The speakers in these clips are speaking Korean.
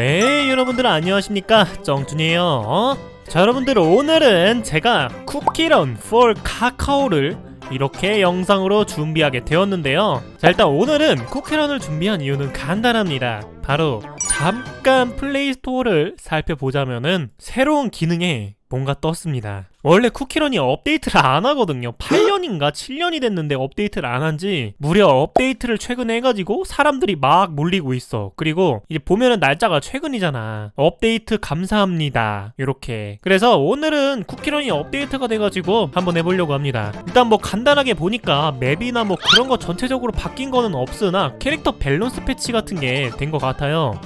네, 여러분들 안녕하십니까? 쩡준이에요. 어? 자, 여러분들 오늘은 제가 쿠키런 for 카카오를 이렇게 영상으로 준비하게 되었는데요. 자, 일단 오늘은 쿠키런을 준비한 이유는 간단합니다. 바로 잠깐 플레이스토어를 살펴보자면은 새로운 기능에 뭔가 떴습니다. 원래 쿠키런이 업데이트를 안 하거든요. 8년인가 7년이 됐는데 업데이트를 안 한지 무려 업데이트를 최근에 해가지고 사람들이 막 몰리고 있어. 그리고 이제 보면은 날짜가 최근이잖아. 업데이트 감사합니다. 이렇게. 그래서 오늘은 쿠키런이 업데이트가 돼가지고 한번 해보려고 합니다. 일단 뭐 간단하게 보니까 맵이나 뭐 그런 거 전체적으로 바뀐 거는 없으나 캐릭터 밸런스 패치 같은 게 된 것 같아요.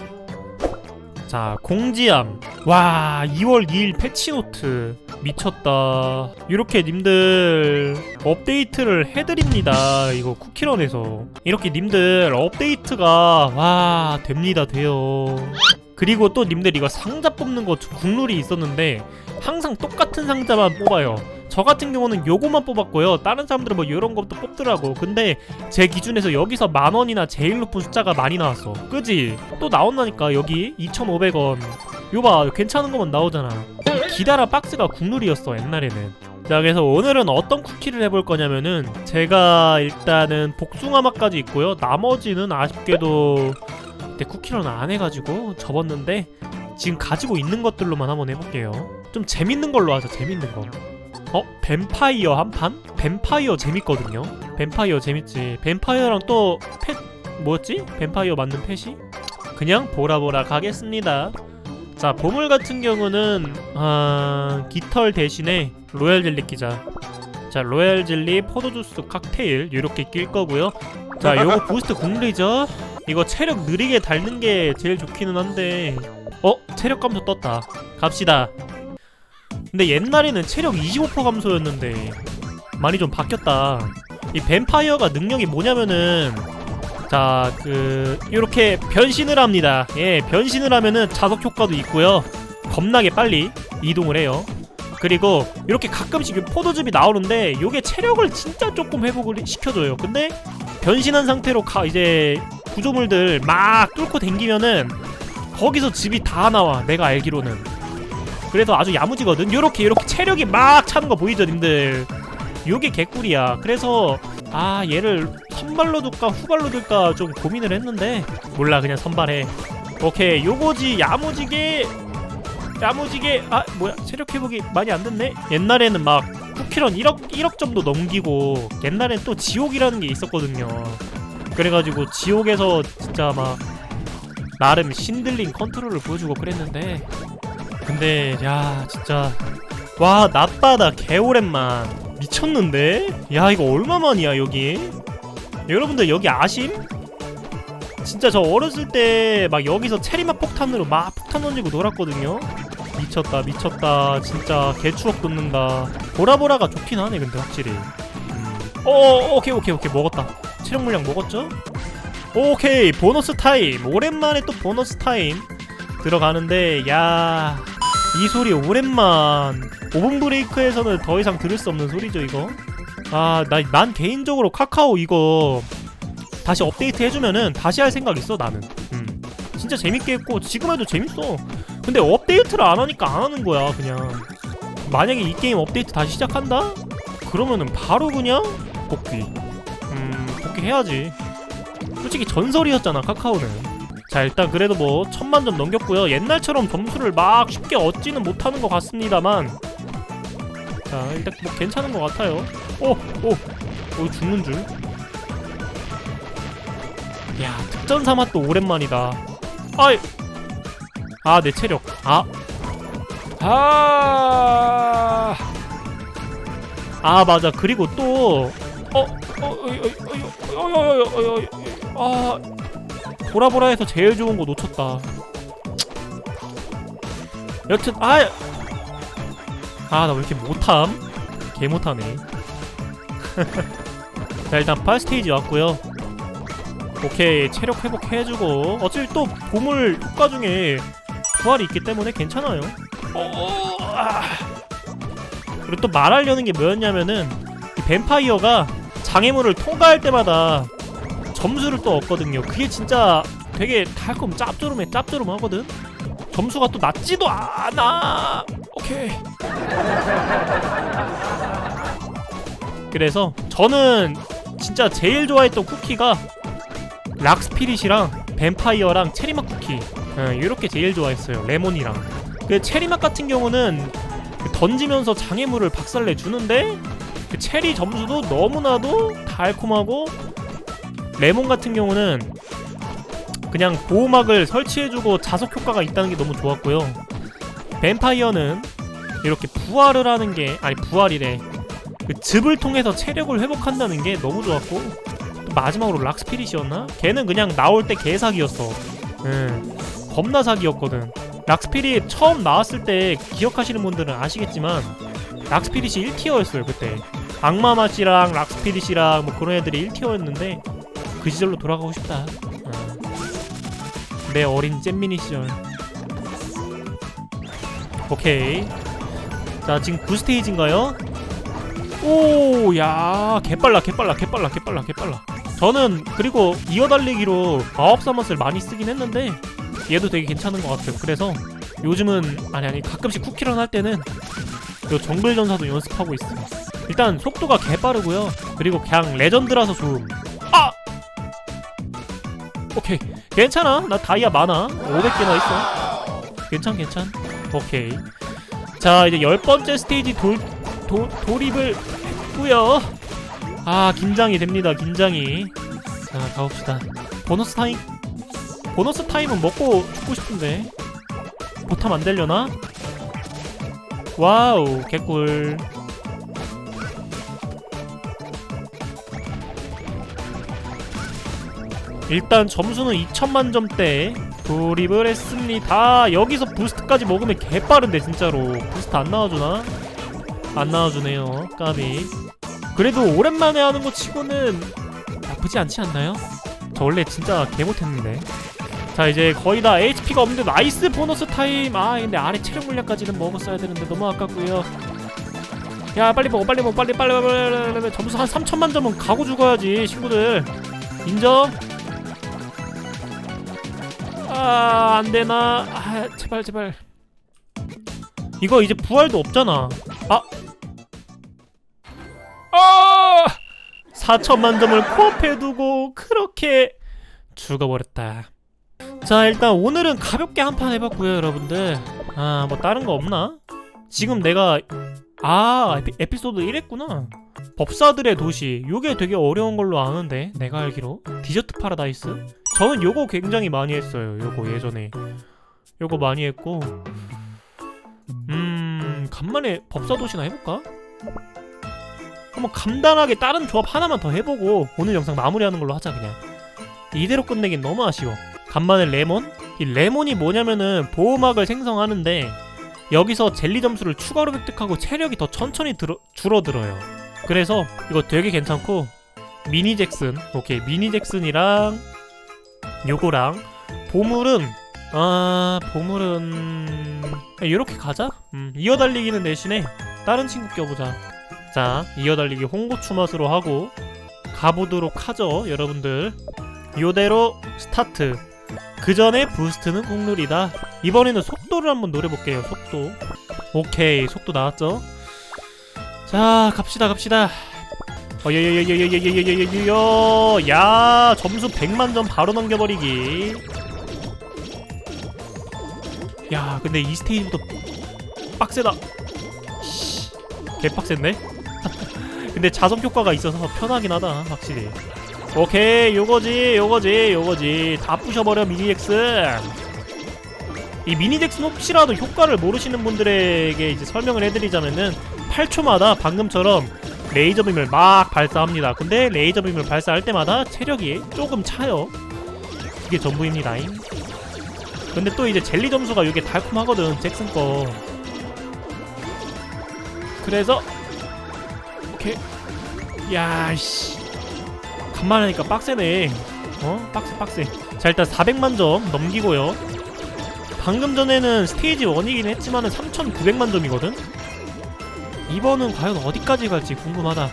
자 공지함. 와 2월 2일 패치노트. 미쳤다. 이렇게 님들 업데이트를 해드립니다 이거 쿠키런에서. 이렇게 님들 업데이트가 와 됩니다 돼요. 그리고 또 님들 이거 상자 뽑는 거 국룰이 있었는데 항상 똑같은 상자만 뽑아요 저 같은 경우는 요거만 뽑았고요 다른 사람들은 뭐 이런 것도 뽑더라고 근데 제 기준에서 여기서 만 원이나 제일 높은 숫자가 많이 나왔어. 그지? 또 나온다니까 여기 2,500원. 요봐 괜찮은 것만 나오잖아. 기다라 박스가 국룰이었어 옛날에는. 자 그래서 오늘은 어떤 쿠키를 해볼 거냐면은 제가 일단은 복숭아 맛까지 있고요. 나머지는 아쉽게도 그때 쿠키런 안 해가지고 접었는데 지금 가지고 있는 것들로만 한번 해볼게요. 좀 재밌는 걸로 하자 재밌는 거. 어? 뱀파이어 한 판? 뱀파이어 재밌거든요. 뱀파이어 재밌지. 뱀파이어랑 또 펫 뭐였지? 뱀파이어 만든 펫이? 그냥 보라보라 가겠습니다. 자 보물 같은 경우는 아 깃털 대신에 로얄 젤리 끼자. 자 로얄 젤리 포도주스 칵테일 이렇게 낄 거고요. 자 요거 부스트 국룰이죠. 이거 체력 느리게 닳는 게 제일 좋기는 한데 어 체력 감소 떴다. 갑시다. 근데 옛날에는 체력 25% 감소였는데 많이 좀 바뀌었다. 이 뱀파이어가 능력이 뭐냐면은 자 그 이렇게 변신을 합니다. 예, 변신을 하면은 자석 효과도 있고요. 겁나게 빨리 이동을 해요. 그리고 이렇게 가끔씩 포도즙이 나오는데 요게 체력을 진짜 조금 회복을 시켜줘요. 근데 변신한 상태로 가 이제 구조물들 막 뚫고 댕기면은 거기서 즙이 다 나와. 내가 알기로는. 그래서 아주 야무지거든. 요렇게 요렇게 체력이 막 차는 거 보이죠, 님들. 요게 개꿀이야. 그래서 아 얘를 선발로 둘까 후발로 둘까 좀 고민을 했는데 몰라 그냥 선발해. 오케이 요거지 야무지게 야무지게 아 뭐야 체력 회복이 많이 안 됐네. 옛날에는 막 쿠키런 1억 1억 정도 넘기고 옛날엔 또 지옥이라는 게 있었거든요. 그래가지고 지옥에서 진짜 막 나름 신들린 컨트롤을 보여주고 그랬는데 근데 야 진짜. 와 낮바다. 개오랜만. 미쳤는데? 야 이거 얼마만이야 여기? 여러분들 여기 아심? 진짜 저 어렸을 때 막 여기서 체리맛 폭탄으로 막 폭탄 던지고 놀았거든요. 미쳤다 미쳤다. 진짜 개추억 돋는다. 보라보라가 좋긴 하네 근데 확실히. 음. 어 오케이 오케이 오케이. 먹었다. 체력 물량 먹었죠? 오케이 보너스 타임. 오랜만에 또 보너스 타임 들어가는데 야 이 소리 오랜만. 오븐 브레이크에서는 더 이상 들을 수 없는 소리죠 이거. 아나난 개인적으로 카카오 이거 다시 업데이트 해주면은 다시 할 생각 있어 나는. 음. 진짜 재밌게 했고 지금 해도 재밌어. 근데 업데이트를 안 하니까 안 하는 거야 그냥. 만약에 이 게임 업데이트 다시 시작한다? 그러면은 바로 그냥 복귀. 음 복귀 해야지. 솔직히 전설이었잖아 카카오는 자 일단 그래도 뭐 천만 점 넘겼고요. 옛날처럼 점수를 막 쉽게 얻지는 못하는 것 같습니다만. 자 일단 뭐 괜찮은 것 같아요. 오오오 오, 죽는 줄 야 특전사 맛도 오랜만이다. 아이. 아 내 체력. 아. 아, 아 맞아. 그리고 또 어, 어, 어, 어, 어, 어, 어, 어, 어, 어, 어, 아, 보라보라에서 제일 좋은 거 놓쳤다. 여튼 아, 아 나 왜 이렇게 못함? 개 못하네. 자 일단 8스테이지 왔고요. 오케이 체력 회복해주고 어차피 또 보물 효과 중에 부활이 있기 때문에 괜찮아요. 그리고 또 말하려는 게 뭐였냐면은 이 뱀파이어가 장애물을 통과할 때마다 점수를 또 얻거든요. 그게 진짜 되게 달콤 짭조름해 짭조름하거든? 점수가 또 낮지도 않아. 오케이. 그래서 저는 진짜 제일 좋아했던 쿠키가 락스피릿이랑 뱀파이어랑 체리맛 쿠키. 이렇게 제일 좋아했어요. 레몬이랑. 그 체리맛 같은 경우는 그 던지면서 장애물을 박살내 주는데 그 체리 점수도 너무나도 달콤하고 레몬 같은 경우는 그냥 보호막을 설치해주고 자석 효과가 있다는 게 너무 좋았고요. 뱀파이어는 이렇게 부활을 하는 게 아니 부활이래. 그 즙을 통해서 체력을 회복한다는 게 너무 좋았고 또 마지막으로 락스피릿이었나? 걔는 그냥 나올 때 개사기였어. 응. 겁나 사기였거든. 락스피릿 처음 나왔을 때 기억하시는 분들은 아시겠지만 락스피릿이 1티어였어요 그때. 악마 맛이랑 락스피릿이랑 뭐 그런 애들이 1티어였는데 그 시절로 돌아가고 싶다. 어. 내 어린 잼미니 시절. 오케이. 자 지금 9스테이지인가요? 오 야 개빨라 개빨라 개빨라 개빨라 개빨라. 저는 그리고 이어달리기로 마법 사 맛을 많이 쓰긴 했는데 얘도 되게 괜찮은 것 같아요. 그래서 요즘은 아니 아니 가끔씩 쿠키런 할 때는 요 정글 전사도 연습하고 있어요. 일단 속도가 개빠르고요. 그리고 그냥 레전드라서 좋음. 아 오케이. 괜찮아. 나 다이아 많아. 500개나 있어. 괜찮 괜찮. 오케이. 자 이제 열 번째 스테이지 돌 도, 돌입을 했고요. 아 긴장이 됩니다. 긴장이. 자 가봅시다. 보너스 타임? 보너스 타임은 먹고 죽고 싶은데. 보탐 안 되려나? 와우 개꿀 일단 점수는 2천만 점대 돌입을 했습니다 여기서 부스트까지 먹으면 개빠른데 진짜로 부스트 안 나와주나? 안 나와주네요 까비 그래도 오랜만에 하는 거 치고는 나쁘지 않지 않나요? 저 원래 진짜 개 못했는데 자 이제 거의 다 HP가 없는데 나이스 보너스 타임 아 근데 아래 체력 물량까지는 먹었어야 되는데 너무 아깝고요 야 빨리 먹어 빨리 먹어 빨리 빨리 빨리, 빨리, 빨리, 빨리. 점수 한 3천만 점은 가고 죽어야지 친구들 인정? 아 안 되나 아 제발 제발 이거 이제 부활도 없잖아 아 아! 4천만 점을 코앞에 두고 그렇게 죽어버렸다. 자 일단 오늘은 가볍게 한 판 해봤고요 여러분들 아 뭐 다른 거 없나? 지금 내가 아 에피, 에피소드 1 했구나 법사들의 도시 요게 되게 어려운 걸로 아는데 내가 알기로. 디저트 파라다이스? 저는 요거 굉장히 많이 했어요 요거 예전에. 요거 많이 했고. 음 간만에 법사 도시나 해볼까? 한번 간단하게 다른 조합 하나만 더 해보고 오늘 영상 마무리하는 걸로 하자 그냥. 이대로 끝내긴 너무 아쉬워. 간만에 레몬? 이 레몬이 뭐냐면은 보호막을 생성하는데 여기서 젤리 점수를 추가로 획득하고 체력이 더 천천히 들어, 줄어들어요 그래서 이거 되게 괜찮고 미니 잭슨 오케이 미니 잭슨이랑 요거랑 보물은 아 보물은 이렇게 가자. 음, 이어달리기는 대신에 다른 친구 껴보자. 자 이어달리기 홍고추 맛으로 하고 가보도록 하죠 여러분들. 요대로 스타트. 그 전에 부스트는 국룰이다. 이번에는 속도를 한번 노려볼게요 속도. 오케이 속도 나왔죠 자 갑시다 갑시다 어여여여여여여여여여여 야 점수 100만점 바로 넘겨버리기 야 근데 이 스테이지부터 빡세다 씨, 개빡센데? 근데 자석 효과가 있어서 편하긴 하다 확실히 오케이 요거지 요거지 요거지 다 부셔버려 미니잭스 이 미니잭스 혹시라도 효과를 모르시는 분들에게 이제 설명을 해드리자면은 8초마다 방금처럼 레이저빔을 막 발사합니다. 근데 레이저빔을 발사할 때마다 체력이 조금 차요. 그게 전부입니다. 근데 또 이제 젤리 점수가 이게 달콤하거든 잭슨 거. 그래서 오케이. 야씨. 간만에 하니까 빡세네. 어? 빡세 빡세. 자 일단 400만 점 넘기고요. 방금 전에는 스테이지 1이긴 했지만은 3900만 점이거든? 이번은 과연 어디까지 갈지 궁금하다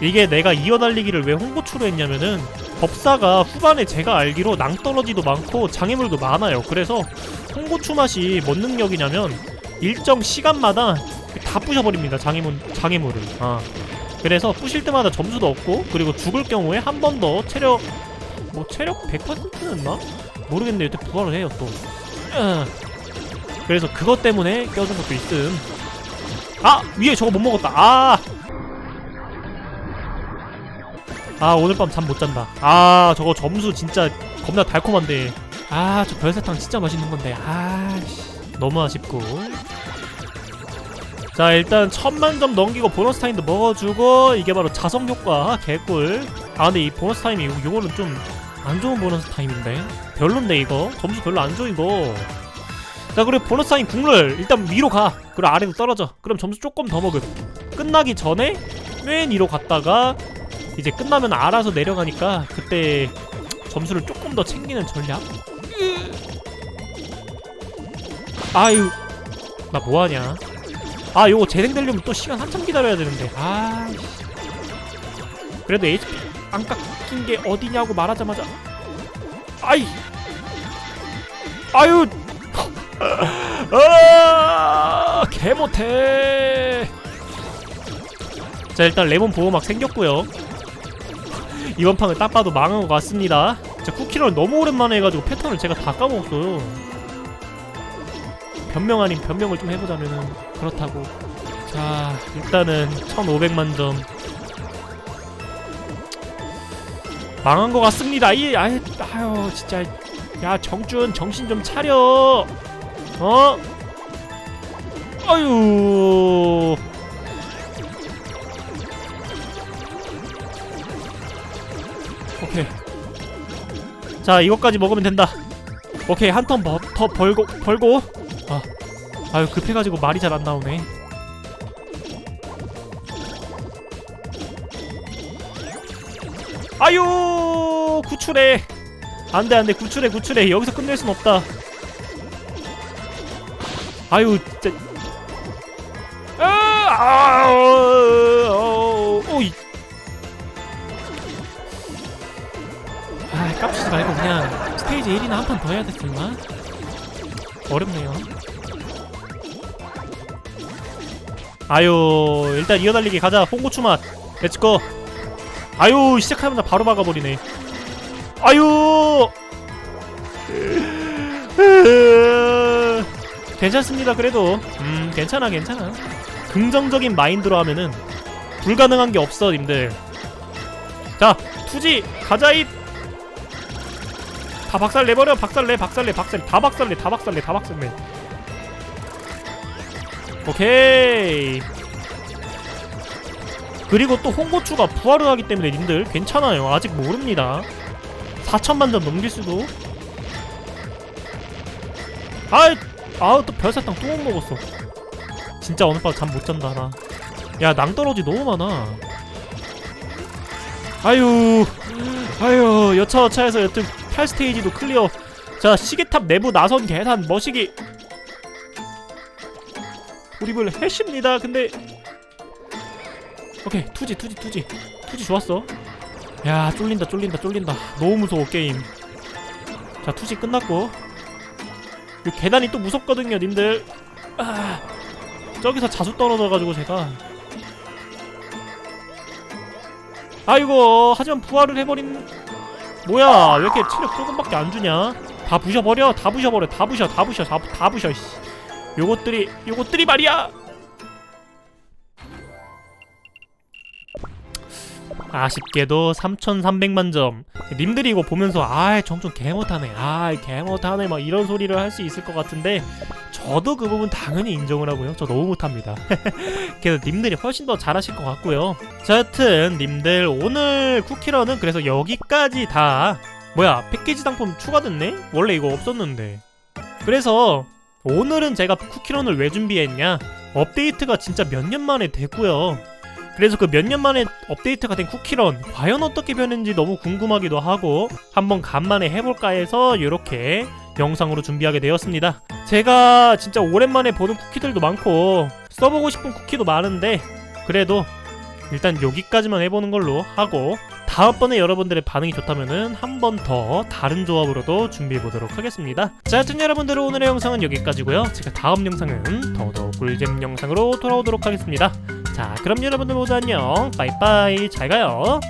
이게 내가 이어달리기를 왜 홍보추로 했냐면은 법사가 후반에 제가 알기로 낭떠러지도 많고 장애물도 많아요. 그래서 홍고추 맛이 뭔 능력이냐면 일정 시간마다 다 부셔버립니다. 장애물 장애물을. 아 그래서 부실 때마다 점수도 없고 그리고 죽을 경우에 한 번 더 체력 뭐 체력 100%였나 모르겠는데 이때 부활을 해요 또. 으. 그래서 그것 때문에 껴준 것도 있음. 아 위에 저거 못 먹었다. 아. 아 오늘 밤 잠 못 잔다. 아 저거 점수 진짜 겁나 달콤한데. 아 저 별사탕 진짜 맛있는 건데. 아 씨, 너무 아쉽고. 자 일단 천만 점 넘기고 보너스 타임도 먹어주고 이게 바로 자석 효과 개꿀. 아 근데 이 보너스 타임이 요- 요거는 좀 안 좋은 보너스 타임인데. 별론데 이거 점수 별로 안 줘 이거. 자 그리고 보너스 타임 국룰 일단 위로 가. 그리고 아래로 떨어져. 그럼 점수 조금 더 먹음. 끝나기 전에 맨 위로 갔다가 이제 끝나면 알아서 내려가니까 그때 점수를 조금 더 챙기는 전략. 아유, 나 뭐하냐? 아, 요거 재생되려면 또 시간 한참 기다려야 되는데. 아, 그래도 HP 안 깎인 게 어디냐고 말하자마자, 아이, 아유, 아, 개 못해. 자, 일단 레몬 보호막 생겼고요. 이번 판은 딱 봐도 망한 것 같습니다. 진짜 쿠키를 너무 오랜만에 해가지고 패턴을 제가 다 까먹었어요. 변명 아닌 변명을 좀 해보자면은 그렇다고. 자, 일단은 1,500만 점. 망한 것 같습니다. 이, 아유, 아유, 진짜. 야, 정준, 정신 좀 차려. 어? 아유. 오케이. 자, 이것까지 먹으면 된다. 오케이, 한 턴 더 벌고 벌고. 아, 아유 급해 가지고 말이 잘 안 나오네. 아유, 구출해. 안돼 안돼 구출해 구출해 여기서 끝낼 순 없다. 아유, 진짜. 아, 아, 어, 어, 이. 아 깝치지 말고 그냥 스테이지 1이나 한 판 더 해야 됐을마? 어렵네요 아유 일단 이어달리기 가자 홍고추 맛 렛츠고 아유 시작하자마자 바로 막아버리네 아유 괜찮습니다 그래도. 음 괜찮아 괜찮아. 긍정적인 마인드로 하면은 불가능한 게 없어 님들. 자 투지 가자잇! 다 박살 내버려 박살 내 박살 내 박살 다 박살 내 다 박살 내 다 박살 내. 오케이. 그리고 또 홍고추가 부활을 하기 때문에 님들 괜찮아요. 아직 모릅니다. 4천만 점 넘길 수도. 아이 아우 또 별사탕 또못 먹었어. 진짜 오늘 밤잠 못 잔다 나 야 낭떠러지 너무 많아. 아유 아유 여차여차해서 여튼 8스테이지도 클리어. 자 시계탑 내부 나선 계산 머시기. 우리불 해십니다. 근데 오케이 투지 투지 투지. 투지 좋았어. 야 쫄린다 쫄린다 쫄린다. 너무 무서워 게임. 자 투지 끝났고 이 계단이 또 무섭거든요 님들. 아, 저기서 자주 떨어져가지고 제가. 아이고 하지만 부활을 해버린 뭐야 왜 이렇게 체력 조금밖에 안 주냐? 다 부셔버려 다 부셔버려 다 부셔 다 부셔 다, 다 부셔 씨. 요것들이 요것들이 말이야 아쉽게도 3,300만 점. 님들이 이거 보면서 아 정좀 개못하네. 아 개못하네. 막 이런 소리를 할 수 있을 것 같은데 저도 그 부분 당연히 인정을 하고요. 저 너무 못합니다. 그래서 님들이 훨씬 더 잘하실 것 같고요. 자 여튼 님들 오늘 쿠키런은 그래서 여기까지 다. 뭐야 패키지 상품 추가됐네? 원래 이거 없었는데. 그래서 오늘은 제가 쿠키런을 왜 준비했냐? 업데이트가 진짜 몇 년 만에 됐고요 그래서 그 몇 년 만에 업데이트가 된 쿠키런 과연 어떻게 변했는지 너무 궁금하기도 하고 한번 간만에 해볼까 해서 이렇게 영상으로 준비하게 되었습니다. 제가 진짜 오랜만에 보는 쿠키들도 많고 써보고 싶은 쿠키도 많은데 그래도 일단 여기까지만 해보는 걸로 하고 다음번에 여러분들의 반응이 좋다면은 한 번 더 다른 조합으로도 준비해보도록 하겠습니다. 자 하여튼 여러분들 오늘의 영상은 여기까지고요. 제가 다음 영상은 더더욱 꿀잼 영상으로 돌아오도록 하겠습니다. 자, 그럼 여러분들 모두 안녕. 빠이빠이. 잘 가요.